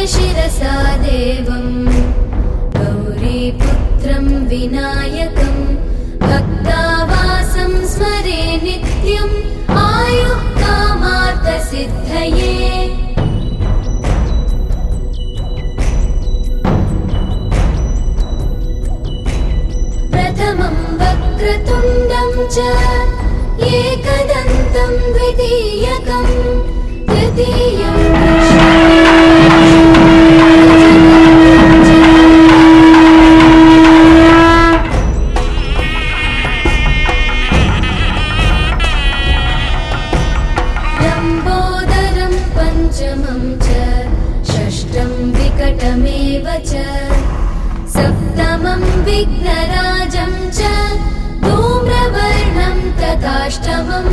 शिरसा देवम् गौरीपुत्रं विनायकं भक्तावासं स्मरे नित्यम् आयुः कामार्थसिद्धये प्रथमं वक्रतुण्डं च एकदन्तं द्वितीयकं च सप्तमं विघ्नराजं च धूम्रवर्णं तथाष्टमम्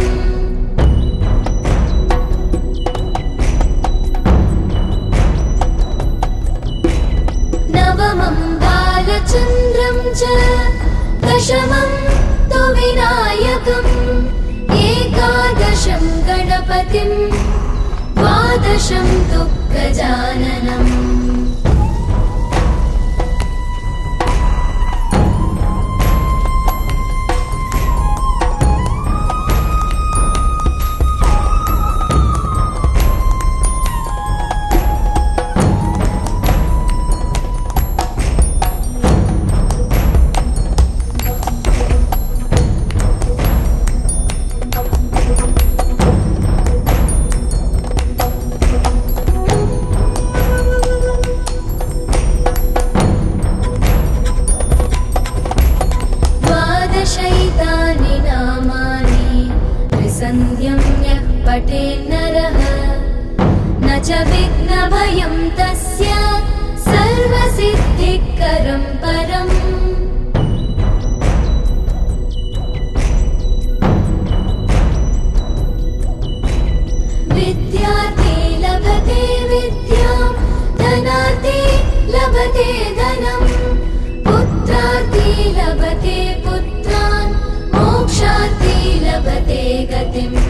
नवमं बालचन्द्रं च दशमं तु विनायकम् एकादशं गणपतिं द्वादशं तु गजाननम् च विघ्नभयं तस्य सर्वसिद्धिकरं परम् विद्यार्थी लभते विद्यां धनार्थी लभते धनम् पुत्रार्थी लभते पुत्रान् मोक्षार्थी लभते गतिम्